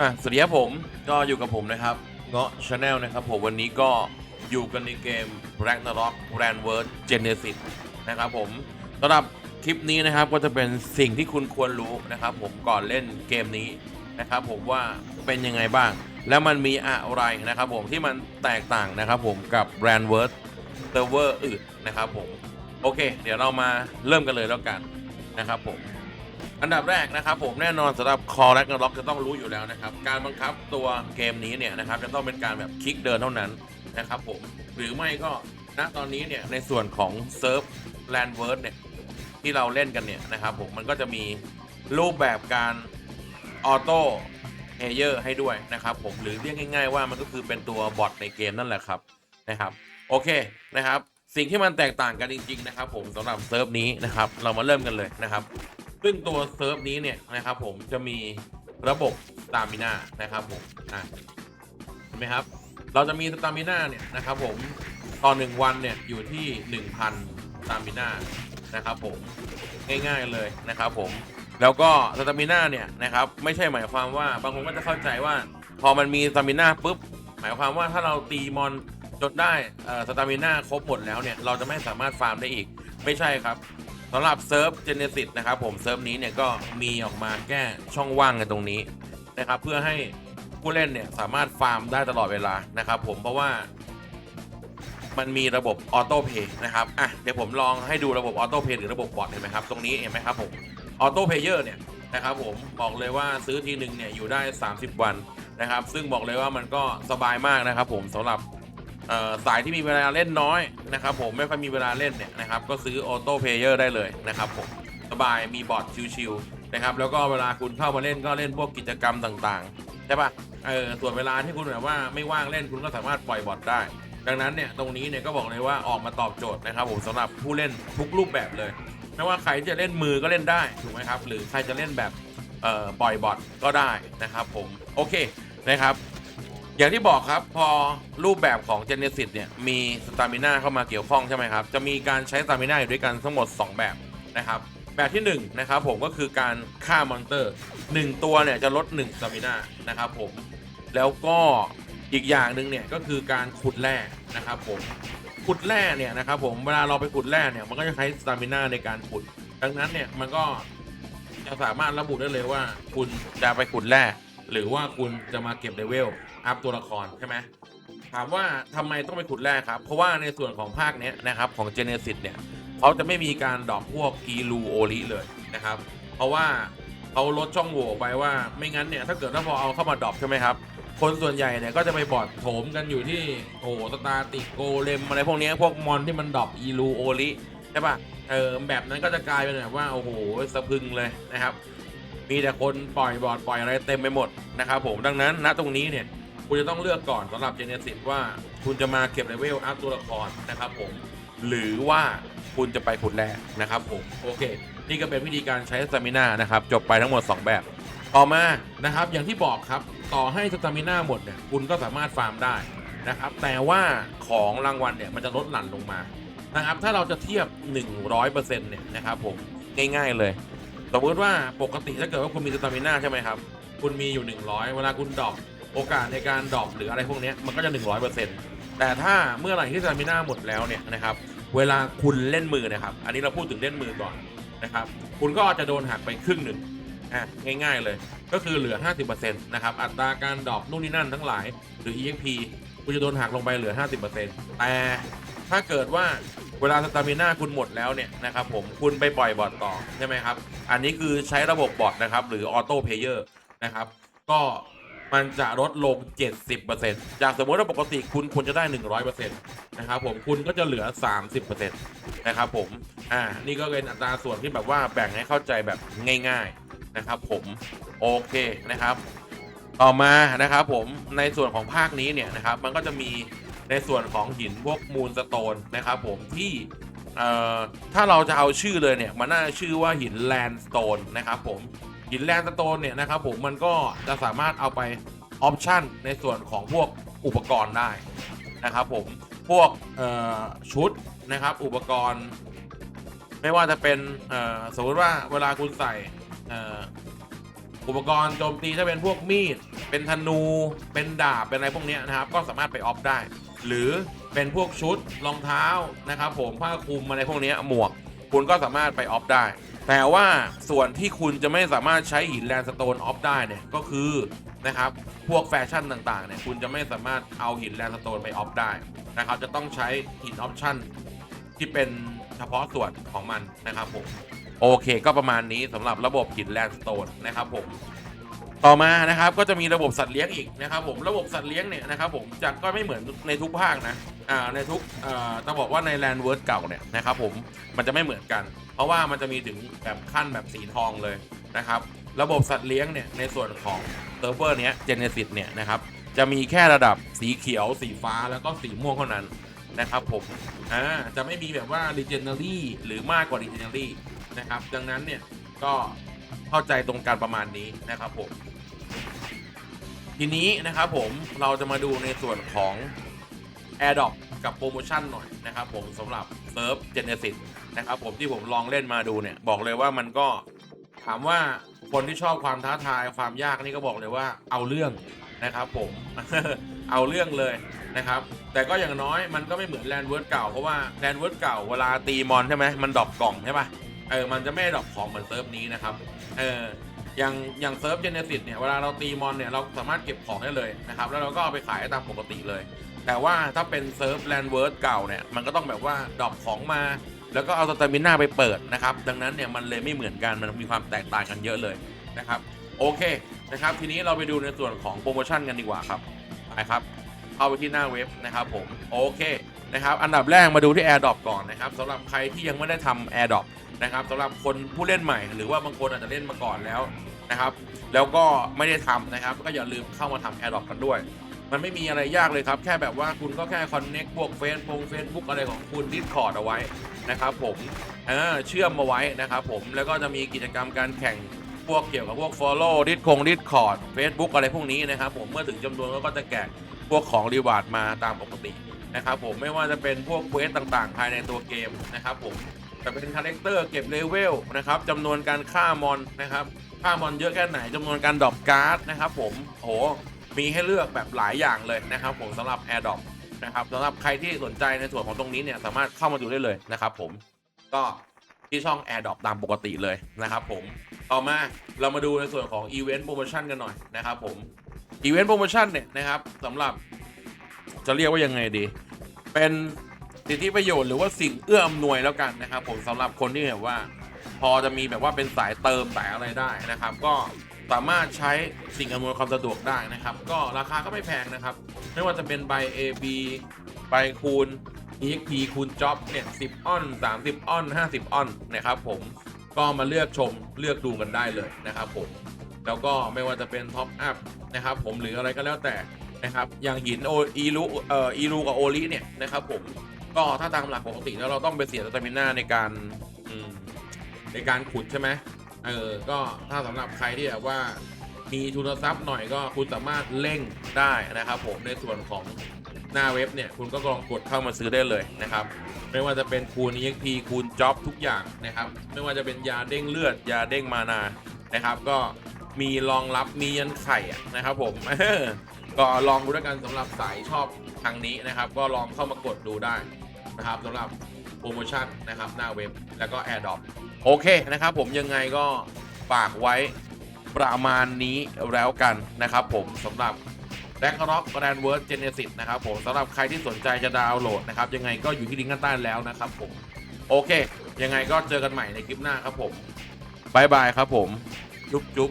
อะสวัสดีครับผมก็อยู่กับผมนะครับเงาะชาแนลนะครับผมวันนี้ก็อยู่กันในเกม Ragnarok Grand World Genesis นะครับผมสำหรับคลิปนี้นะครับก็จะเป็นสิ่งที่คุณควรรู้นะครับ ผมก่อนเล่นเกมนี้นะครับ ผมว่าเป็นยังไงบ้าง แล้วมันมีอะไรนะครับผมที่มันแตกต่างนะครับผมกับ Grand World Server อื่นนะครับผมโอเค เดี๋ยวเรามาเริ่มกันเลยแล้วกันนะครับผม อันดับแรกนะครับผมแน่นอนสำหรับคอ r a g n a r o k จะต้องรู้อยู่แล้วนะครับ การบังคับตัวเกมนี้เนี่ยนะครับจะต้องเป็นการแบบคลิกเดินเท่านั้นนะครับผมหรือไม่ก็ณตอนนี้เนี่ยในส่วนของเซิร์ฟแลนเวิร์ดเนี่ยที่เราเล่นกันเนี่ยนะครับผมมันก็จะมีรูปแบบการออโต้เพเยอร์ให้ด้วยนะครับผมหรือเรียกง่ายๆว่ามันก็คือเป็นตัวบอทในเกมนั่นแหละครับนะครับโอเคนะครับสิ่งที่มันแตกต่างกันจริง ๆ นะครับ ผมสำหรับเซิร์ฟนี้นะครับเรามาเริ่มกันเลยนะครับ ซึ่งตัวเซิร์ฟนี้เนี่ยนะครับผมจะมีระบบสตามิน่านะครับผมอะเห็นไหมครับ เราจะมีสตามิน่าเนี่ยนะครับผมต่อหนึ่งวันเนี่ยอยู่ที่ 1,000สตามิน่านะครับผมง่ายๆเลยนะครับผมแล้วก็สตามิน่าเนี่ยนะครับไม่ใช่หมายความว่าบางคนก็จะเข้าใจว่า พอมันมีสตามิน่าปุ๊บหมายความว่าถ้าเราตีมอนจนได้สตามิน่าครบหมดแล้วเนี่ยเราจะไม่สามารถฟาร์มได้อีกไม่ใช่ครับ สำหรับเซิร์ฟ Genesis นะครับผมเซิร์ฟนี้เนี่ยก็มีออกมาแก้ช่องว่างในตรงนี้นะครับเพื่อให้ผู้เล่นเนี่ยสามารถฟาร์มได้ตลอดเวลานะครับผมเพราะว่ามันมีระบบออโต้เพย์นะครับอะเดี๋ยวผมลองให้ดูระบบออโต้เพย์หรือระบบบอทเห็นไหมครับตรงนี้เห็นไหมครับผมออโต้เพเยอร์เนี่ยนะครับผมบอกเลยว่าซื้อทีหนึ่งเนี่ยอยู่ได้ 30 วันนะครับ ซึ่งบอกเลยว่ามันก็สบายมากนะครับผมสำหรับ สายที่มีเวลาเล่นน้อยนะครับผมไม่ค่อยมีเวลาเล่นเนี่ยนะครับก็ซื้อออโต้เพลเยอร์ได้เลยนะครับผมสบายมีบอร์ดชิวๆนะครับแล้วก็เวลาคุณเข้ามาเล่นก็เล่นพวกกิจกรรมต่างๆใช่ปะเออส่วนเวลาที่คุณแบบว่าไม่ว่างเล่นคุณก็สามารถปล่อยบอร์ดได้ ดังนั้นเนี่ยตรงนี้เนี่ยก็บอกเลยว่าออกมาตอบโจทย์นะครับผมสำหรับผู้เล่นทุกรูปแบบเลยไม่ว่าใครจะเล่นมือก็เล่นได้ถูกไหมครับหรือใครจะเล่นแบบเอ่อปล่อยบอทก็ได้นะครับผมโอเคนะครับ อย่างที่บอกครับพอรูปแบบของ Genesis เนี่ยมีสตามิน่าเข้ามาเกี่ยวข้องใช่ไหมครับ จะมีการใช้สตามิน่าอยู่ด้วยกันทั้งหมด 2 แบบนะครับ แบบที่1นะครับผมก็คือการฆ่ามอนเตอร์ 1 ตัวเนี่ยจะลด1สตามิน่านะครับผมแล้วก็อีกอย่างหนึ่งเนี่ยก็คือการขุดแร่นะครับผมขุดแร่เนี่ยนะครับผมเวลาเราไปขุดแร่เนี่ยมันก็จะใช้สตามิน่าในการขุด ดังนั้นเนี่ยมันก็จะสามารถระบุได้เลยว่าคุณจะไปขุดแร่ หรือว่าคุณจะมาเก็บเลเวลอัพตัวละครใช่ไหมถามว่าทำไมต้องไปขุดแร่ครับ เพราะว่าในส่วนของภาคนี้นะครับของ Genesis เนี่ยเขาจะไม่มีการดรอกพวกกีรูโอลิเลยนะครับ เพราะว่าเขาลดช่องโหว่ไปว่าไม่งั้นเนี่ยถ้าเกิดถ้าพอเอาเข้ามาดรอปใช่ไหมครับ คนส่วนใหญ่เนี่ยก็จะไปบอดโถมกันอยู่ที่โอ้สตาติกโกเลมอะไรพวกนี้พวกมอนที่มันดรอปอีรูโอลิใช่ปะเออแบบนั้นก็จะกลายเป็นแบบว่าโอ้โหสะพึงเลยนะครับ มีแต่คนปล่อยบอร์ดปล่อยอะไรเต็มไปหมดนะครับผมดังนั้นณตรงนี้เนี่ยคุณจะต้องเลือกก่อนสำหรับเจเนซิสว่าคุณจะมาเก็บเลเวลอัพตัวละครนะครับผมหรือว่าคุณจะไปขุดแร่นะครับผมโอเค นี่ก็เป็นวิธีการใช้สตามิน่านะครับจบไปทั้งหมด 2 แบบ ต่อมานะครับอย่างที่บอกครับต่อให้สตามิน่าหมดเนี่ยคุณก็สามารถฟาร์มได้นะครับแต่ว่าของรางวัลเนี่ยมันจะลดหลั่นลงมานะครับถ้าเราจะเทียบ 100%เนี่ยนะครับผมง่ายๆเลย สมมติว่าปกติถ้าเกิดว่าคุณมีสตามิน่าใช่ไหมครับ คุณมีอยู่ 100 เวลาคุณดรอปโอกาสในการดรอปหรืออะไรพวกนี้มันก็จะ 100%แต่ถ้าเมื่อไหร่ที่สตามิน่าหมดแล้วเนี่ยนะครับเวลาคุณเล่นมือนะครับ อันนี้เราพูดถึงเล่นมือก่อนนะครับ คุณก็จะโดนหักไปครึ่งหนึ่งอะง่ายๆเลย ก็คือเหลือ 50%นะครับ อัตราการดรอปนู่นนี่นั่นทั้งหลาย หรือ EXP คุณจะโดนหักลงไปเหลือ 50%แต่ถ้าเกิดว่า เวลาสตามิน่าคุณหมดแล้วเนี่ยนะครับผมคุณไปปล่อยบอทต่อใช่ไหมครับ อันนี้คือใช้ระบบบอทนะครับ หรือออโต้เพเยอร์นะครับ ก็มันจะลดลง 70%จากสมมติว่าปกติคุณควรจะได้ 100%นะครับผมคุณก็จะเหลือ 30%นะครับผม อ่า นี่ก็เป็นอัตราส่วนที่แบบว่าแบ่งให้เข้าใจแบบง่าย ๆนะครับผม โอเคนะครับ ต่อมานะครับผมในส่วนของภาคนี้เนี่ยนะครับ มันก็จะมี ในส่วนของหินพวกมูลสโตนนะครับผมที่ถ้าเราจะเอาชื่อเลยเนี่ยมันน่าจะชื่อว่าหินแลนสโตนนะครับผมหินแลนสโตนเนี่ยนะครับผมมันก็จะสามารถเอาไปออปชันในส่วนของพวกอุปกรณ์ได้นะครับผมพวกชุดนะครับอุปกรณ์ ไม่ว่าจะเป็นสมมติว่าเวลาคุณใส่อุปกรณ์โจมตีถ้าเป็นพวกมีด เป็นธนู เป็นดาบ เป็นอะไรพวกนี้นะครับ ก็สามารถไปออฟได้ หรือเป็นพวกชุดรองเท้านะครับผมผ้าคลุมอะไรพวกนี้หมวก คุณก็สามารถไปออฟได้ แต่ว่าส่วนที่คุณจะไม่สามารถใช้หินแลนสโตนออฟได้เนี่ยก็คือนะครับพวกแฟชั่นต่างๆเนี่ยคุณจะไม่สามารถเอาหินแลนสโตนไปออฟได้นะครับจะต้องใช้หินออปชั่นที่เป็นเฉพาะส่วนของมันนะครับผมโอเคก็ประมาณนี้สำหรับระบบหินแลนสโตนนะครับผม ต่อมานะครับก็จะมีระบบสัตว์เลี้ยงอีกนะครับผมระบบสัตว์เลี้ยงเนี่ยนะครับผมจะก็ไม่เหมือนในทุกภาคนะอ่าในทุกอ่อต้องบอกว่าในแลนด์เวิร์ดเก่าเนี่ยนะครับผมมันจะไม่เหมือนกัน เพราะว่ามันจะมีถึงแบบขั้นแบบสีทองเลยนะครับระบบสัตว์เลี้ยงเนี่ยในส่วนของเซิร์ฟเวอร์เนี้ยเจเนซิสเนี่ยนะครับจะมีแค่ระดับสีเขียว สีฟ้าแล้วก็สีม่วงเท่านั้นนะครับผมอ่าจะไม่มีแบบว่า Legendary หรือมากกว่า Legendary นะครับดังนั้นเนี่ยก็ เข้าใจตรงกันประมาณนี้นะครับผม ทีนี้นะครับผมเราจะมาดูในส่วนของ a i r d r o p กับโปรโมชั่นหน่อยนะครับผมสำหรับเซิร์ฟ Genesis นะครับผมที่ผมลองเล่นมาดูเนี่ย บอกเลยว่ามันก็ถามว่าคนที่ชอบความท้าทายความยากนี่ก็บอกเลยว่าเอาเรื่องนะครับผมเอาเรื่องเลยนะครับ แต่ก็อย่างน้อยมันก็ไม่เหมือนแลนด์เวิร์ดเก่าเพราะว่าแลนด์เวิร์ดเก่าเวลาตีมอนใช่ไหมมันดอปกล่องใช่ปะ เออมันจะไม่ดรอปของเหมือนเซิร์ฟนี้นะครับเอออย่างอย่างเซิร์ฟเจเนซิสเนี่ยเวลาเราตีมอนเนี่ยเราสามารถเก็บของได้เลยนะครับ แล้วเราก็เอาไปขายตามปกติเลย แต่ว่าถ้าเป็นเซิร์ฟแลนด์เวิร์ดเก่าเนี่ยมันก็ต้องแบบว่าดรอปของมา แล้วก็เอาสตมิน่าไปเปิดนะครับ ดังนั้นเนี่ยมันเลยไม่เหมือนกันมันมีความแตกต่างกันเยอะเลยนะครับ โอเคนะครับ ทีนี้เราไปดูในส่วนของโปรโมชั่นกันดีกว่าครับไปครับ เข้าไปที่หน้าเว็บนะครับผมโอเคนะครับอันดับแรกมาดูที่ AirDrop ก่อนนะครับสำหรับใครที่ยังไม่ได้ทำ AirDrop นะครับสำหรับคนผู้เล่นใหม่ หรือว่าบางคนอาจจะเล่นมาก่อนแล้วนะครับ แล้วก็ไม่ได้ทำนะครับ ก็อย่าลืมเข้ามาทำ AirDrop กันด้วย มันไม่มีอะไรยากเลยครับ แค่แบบว่าคุณก็แค่คอนเน็กพวกเฟซบุ๊กเฟซบุ๊กอะไรของคุณดิสคอร์ดเอาไว้นะครับผมเออเชื่อมมาไว้นะครับผมแล้วก็จะมีกิจกรรมการแข่งพวกเกี่ยวกับพวก Follow ดิสคงดิสคอร์ดเฟซบุ๊กอะไรพวกนี้นะครับผมเมื่อถึงจำนวนก็จะแกะ พวกของรีวาร์ดมาตามปกตินะครับผมไม่ว่าจะเป็นพวกเควสต่างๆ ภายในตัวเกมนะครับผมจะเป็นคาแรคเตอร์เก็บเลเวลนะครับจำนวนการฆ่ามอนนะครับฆ่ามอนเยอะแค่ไหนจำนวนการดรอปการ์ดนะครับผมโหมีให้เลือกแบบหลายอย่างเลยนะครับผมสำหรับ Air d r o p นะครับสำหรับใครที่สนใจในส่วนของตรงนี้เนี่ยสามารถเข้ามาดูได้เลยนะครับผมก็ที่ช่อง Air d r o p ตามปกติเลยนะครับผมต่อมาเรามาดูในส่วนของ Event Promotion กันหน่อยนะครับผม Event Promotion เนี่ยนะครับสำหรับจะเรียกว่ายังไงดี เป็นสิทธิประโยชน์หรือว่าสิ่งเอื้ออำนวยแล้วกันนะครับ ผมสำหรับคนที่แบบว่า พอจะมีแบบว่าเป็นสายเติมสายอะไรได้นะครับ ก็สามารถใช้สิ่งอำนวยความสะดวกได้นะครับ ก็ราคาก็ไม่แพงนะครับ ไม่ว่าจะเป็นใบ AB ใบคูณ EXP คูณจ็อบเนี่ย10ออน 30ออน 50ออนนะครับผมก็มาเลือกชมเลือกดูกันได้เลยนะครับผม แล้วก็ไม่ว่าจะเป็นท็อปอัพนะครับผมหรืออะไรก็แล้วแต่นะครับอย่างหินโออีลูเอ่ออีลูกับโอลิเนี่ยนะครับผมก็ถ้าตามหลักปกติแล้วเราต้องไปเสียสตมิน่าในการในการขุดใช่ไหมเออก็ถ้าสำหรับใครที่แบบว่ามีทุนทรัพย์หน่อยก็คุณสามารถเร่งได้นะครับผมในส่วนของหน้าเว็บเนี่ยคุณก็ลองกดเข้ามาซื้อได้เลยนะครับ ไม่ว่าจะเป็นคูณ EXP คูณจ็อบทุกอย่างนะครับ ไม่ว่าจะเป็นยาเด้งเลือด ยาเด้งมานานะครับ ก็ มีรองรับมียันไข่ะนะครับผมก็ลองดูด้วยกันสำหรับสายชอบทางนี้นะครับ ก็ลองเข้ามากดดูได้นะครับสำหรับโปรโมชั่นนะครับหน้าเว็บแล้วก็ AirDrop โอเคนะครับ ผมยังไงก็ฝากไว้ประมาณนี้แล้วกันนะครับ ผมสำหรับแ a ็กร็อกแรนเวิร์ดเจเนซิสนะครับผมสำหรับใครที่สนใจจะดาวน์โหลดนะครับยังไงก็อยู่ที่ลิงก์ข้างใต้แล้วนะครับผมโอเค ยังไงก็เจอกันใหม่ในคลิปหน้าครับผมบายบายครับผม จุ๊บจุ๊บ